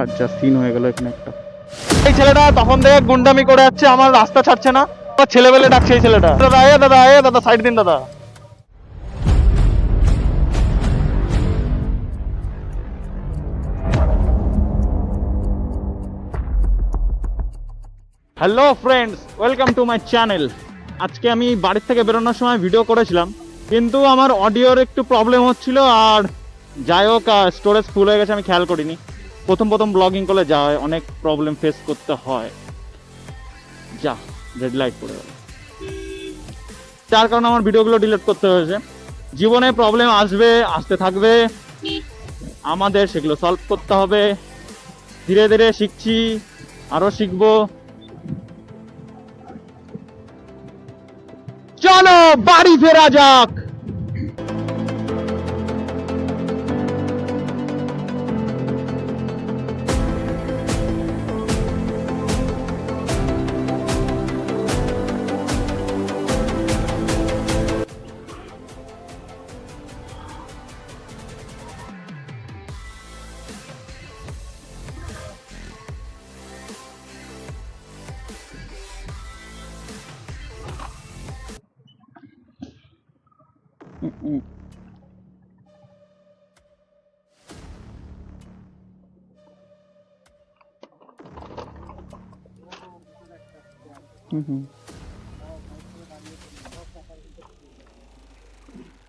আর যা সিন হয়ে গেল এখানে একটা। এই ছেলেটা তখন থেকে গুন্ডামি করে যাচ্ছে, আমার রাস্তা ছাড়ছে না। আমার ছেলেবেলে ডাকছে এই ছেলেটা। দাদা আয়ে দাদা আয়ে দাদা সাইড দিন দাদা। Hello friends welcome to my channel আজকে আমি বাড়ির থেকে বেরোনোর সময় ভিডিও করেছিলাম, কিন্তু আমার অডিওর একটু প্রবলেম হচ্ছিল আর যাই হোক স্টোরেজ ফুল হয়ে গেছে, আমি খেয়াল করিনি। প্রথম প্রথম ব্লগিং করলে যা হয়, অনেক প্রবলেম ফেস করতে হয়। যা রেড লাইট পড়ে গেল। যার কারণে আমার ভিডিওগুলো ডিলিট করতে হয়েছে। জীবনে প্রবলেম আসবে, আসতে থাকবে। আমাদের সেগুলো সলভ করতে হবে। ধীরে ধীরে শিখছি আরও শিখব। চলো, বাড়ি ফেরা যাক।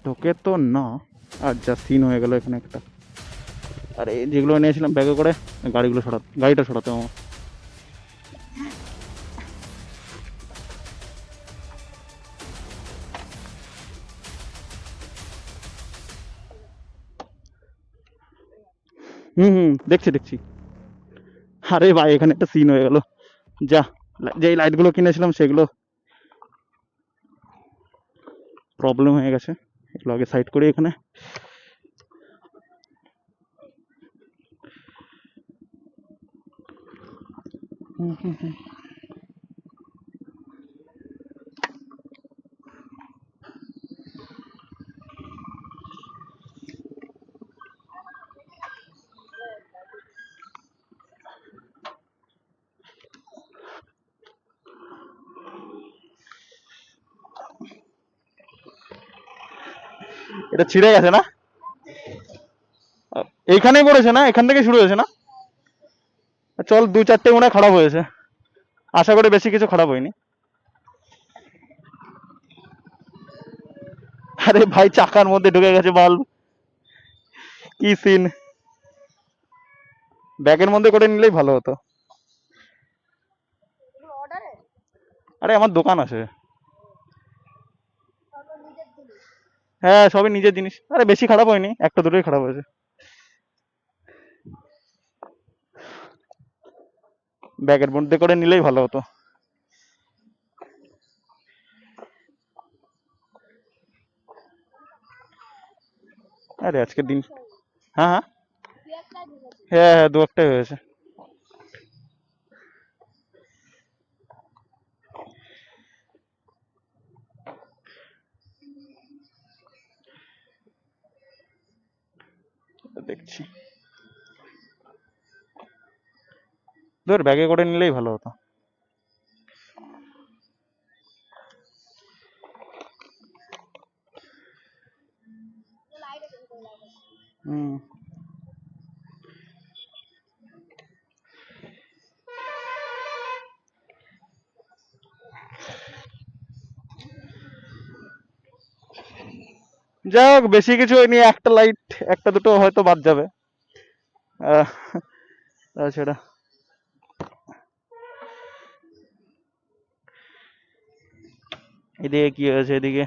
ঢোকে তো না, আর যা সিন হয়ে গেল এখানে একটা। আর এই যেগুলো নিয়েছিলাম ব্যাগে করে, গাড়িগুলো সরাতে, গাড়িটা সরাতে আমার হুম হুম, দেখছি দেখছি। আরে ভাই, এখানে একটা সিন হয়ে গেল। যা। যেই লাইটগুলো কিনেছিলাম সেগুলো প্রবলেম হয়ে গেছে এগুলো আগে সাইড করি এখানে হুম, হুম, হুম। এটা ছিঁড়ে গেছে না? এইখানেই পড়েছে না? এখান থেকে শুরু হয়েছে না? চল দু চারটে মনে খারাপ হয়েছে। আশা করি বেশি কিছু খারাপ হয়নি। আরে ভাই চাকার মধ্যে ঢুকে গেছে বাল্ব। কি সিন ব্যাগের মধ্যে করে নিলেই ভালো হতো। আরে আমার দোকান আছে। হ্যাঁ সবই নিজের জিনিস। আরে বেশি খারাপ হয়নি, একটা দুটোই খারাপ হয়েছে। ব্যাগের মধ্যে করে নিলেই ভালো হতো। আরে আজকের দিন হ্যাঁ হ্যাঁ। হ্যাঁ হ্যাঁ দু একটাই হয়েছে। দেখছি। ধর ব্যাগে করে নিলেই ভালো হতো। যাই হোক বেশি কিছু হয়নি একটা লাইট একটা দুটো হয়তো বাদ যাবে। তাছাড়া এদিকে কি হয়েছে এদিকে?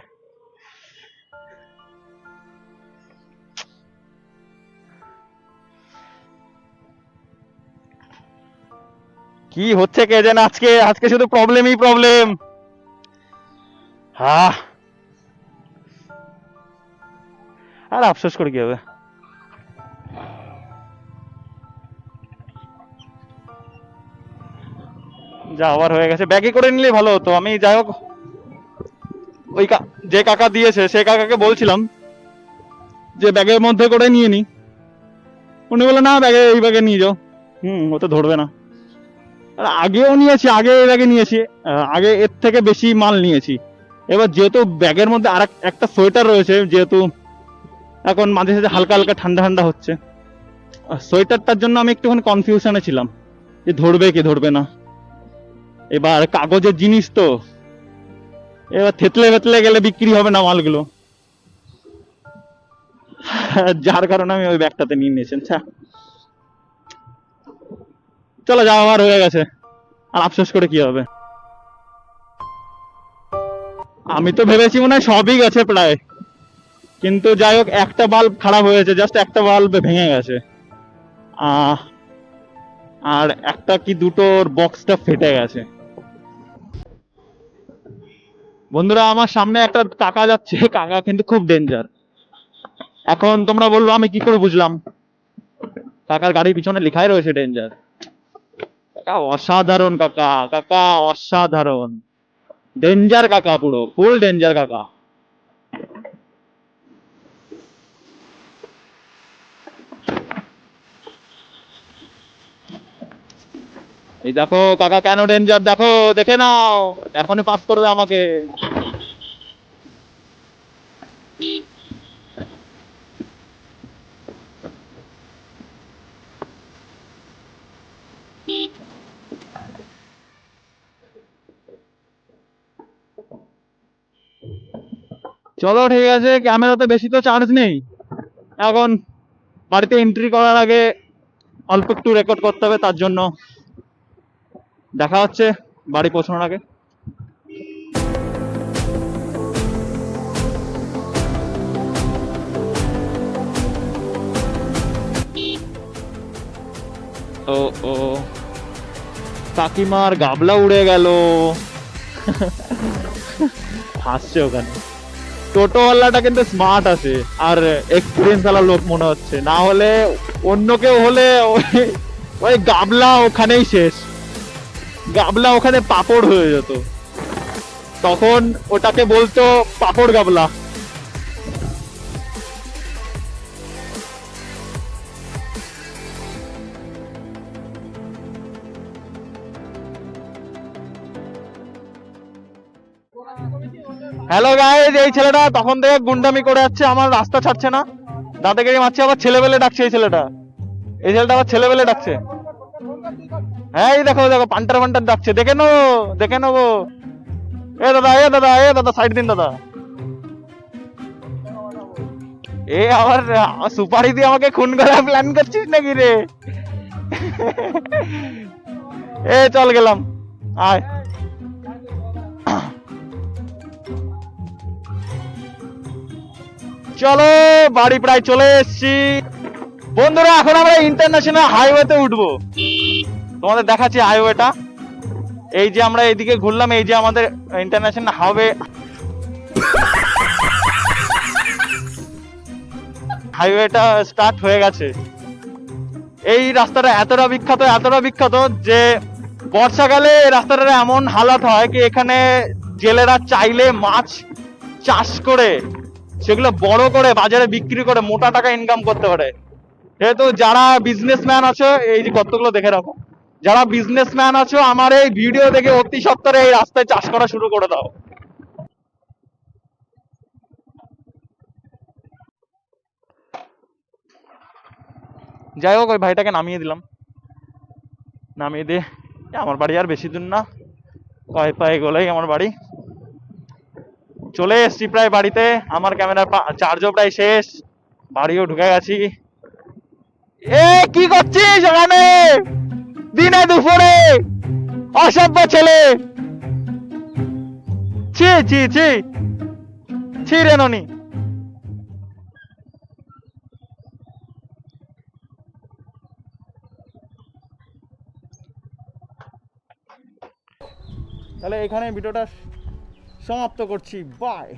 কি হচ্ছে কে জানে? আজকে আজকে শুধু প্রবলেমই প্রবলেম হ্যাঁ আর আফসোস করে কি হবে? যা আবার হয়ে গেছে। ব্যাগে করে নিলে ভালো হতো। আমি যাই হোক, ওই যে কাকা দিয়েছে সেই কাকাকে বলছিলাম যে ব্যাগের মধ্যে করে নিয়ে নি। উনি বলল, না, ব্যাগে, এই ব্যাগে নিয়ে যাও। হুম, ও তো ধরবে না। আর আগেও নিয়েছি, আগে এই ব্যাগে নিয়েছি। আগে এর থেকে বেশি মাল নিয়েছি। এবার যেহেতু ব্যাগের মধ্যে আর একটা সোয়েটার রয়েছে, যেহেতু এখন মাঝে সাঝে হালকা হালকা ঠান্ডা ঠান্ডা হচ্ছে। সোয়েটারটার জন্য আমি একটুখানি কনফিউশনে ছিলাম। যে ধরবে কি ধরবে না। এবার কাগজের জিনিস তো। এবার থেতলে ফেতলে গেলে বিক্রি হবে না মালগুলো। যার কারণে আমি ওই ব্যাগটাতে নিয়ে নিয়েছেন আচ্ছা। চলো যা আমার হয়ে গেছে। আর আফসোস করে কি হবে? আমি তো ভেবেছি মনে হয় সবই গেছে প্রায়। কিন্তু যাই হোক, একটা বাল্ব খারাপ হয়েছে জাস্ট একটা বাল্ব ভেঙে গেছে। আর একটা কি দুটোর বক্সটা ফেটে গেছে। বন্ধুরা, আমার সামনে একটা কাকা যাচ্ছে। কাকা কিন্তু খুব ডেঞ্জার এখন তোমরা বলব, আমি কি করে বুঝলাম? কাকার গাড়ির পিছনে লেখাই রয়েছে ডেঞ্জার কাকা অসাধারণ কাকা। কাকা অসাধারণ। ডেঞ্জার কাকা পুরো ফুল ডেঞ্জার কাকা। এই দেখো, কাকা কেন ডেঞ্জার দেখো, দেখে নাও। এখনই পাস করবে আমাকে। চলো, ঠিক আছে ক্যামেরাতে বেশি তো চার্জ নেই। এখন বাড়িতে এন্ট্রি করার আগে অল্প একটু রেকর্ড করতে হবে, তার জন্য। দেখা হচ্ছে বাড়ি পৌঁছানোর আগে। ও ও, কাকিমার গাবলা উড়ে গেল। হাসছে ওখানে। টোটোওয়ালাটা কিন্তু স্মার্ট আছে, আর এক্সপিরিয়েন্স ওয়ালা লোক মনে হচ্ছে। না হলে অন্য কেউ হলে ওই- ওই গাবলা ওখানেই শেষ। গাবলা ওখানে পাপড় হয়ে যেত। তখন ওটাকে বলতো পাপড় গাবলা। হ্যালো গাইজ এই ছেলেটা তখন থেকে গুন্ডামি করে যাচ্ছে, আমার রাস্তা ছাড়ছে না। দাদাগিরি মারছে, আবার ছেলেবেলে ডাকছে এই ছেলেটা। এই ছেলেটা আবার ছেলেবেলে ডাকছে। হ্যাঁ এই দেখো দেখো, পান্টার পান্টার ডাকছে দেখে নেব দেখে নেব এ দাদা এ দাদা এ দাদা সাইড দিন, দাদা। এ আবার সুপারি দিয়ে আমাকে খুন করার প্ল্যান করছিস নাকি রে? এ, চল গেলাম। আয়। চলো, বাড়ি প্রায় চলে এসেছি। বন্ধুরা, এখন আমরা ইন্টারন্যাশনাল হাইওয়েতে উঠবো। তোমাদের দেখাচ্ছি হাইওয়েটা এই যে আমরা এইদিকে ঘুরলাম, এই যে আমাদের ইন্টারন্যাশনাল হাইওয়ে হাইওয়েটা স্টার্ট হয়ে গেছে। এই রাস্তাটা এতটা বিখ্যাত এতটা বিখ্যাত যে বর্ষাকালে রাস্তাটার এমন হালাত হয় কি এখানে জেলেরা চাইলে মাছ চাষ করে, সেগুলো বড় করে, বাজারে বিক্রি করে মোটা টাকা ইনকাম করতে পারে। যেহেতু যারা বিজনেসম্যান আছে, এই যে কতগুলো দেখে রাখো। যারা বিজনেসম্যান আছো, আমার এই ভিডিও দেখে অতি সত্তরে এই রাস্তায় চাষ করা শুরু করে দাও। যাই হোক, ওই ভাইটাকে নামিয়ে দিলাম। নামিয়ে দিয়ে আমার বাড়ি আর বেশি দূর না। কয় পায়ে গেলেই আমার বাড়ি। চলে এসছি প্রায় বাড়িতে, আমার ক্যামেরার চার্জও প্রায় শেষ। বাড়িও ঢুকে গেছি। এ, কি করছিস ওখানে? দিনে দুপুরে অসভ্য ছেলে। ছি ছি ছি। ছি রে ননি। তাহলে এখানে ভিডিওটা সমাপ্ত করছি। বাই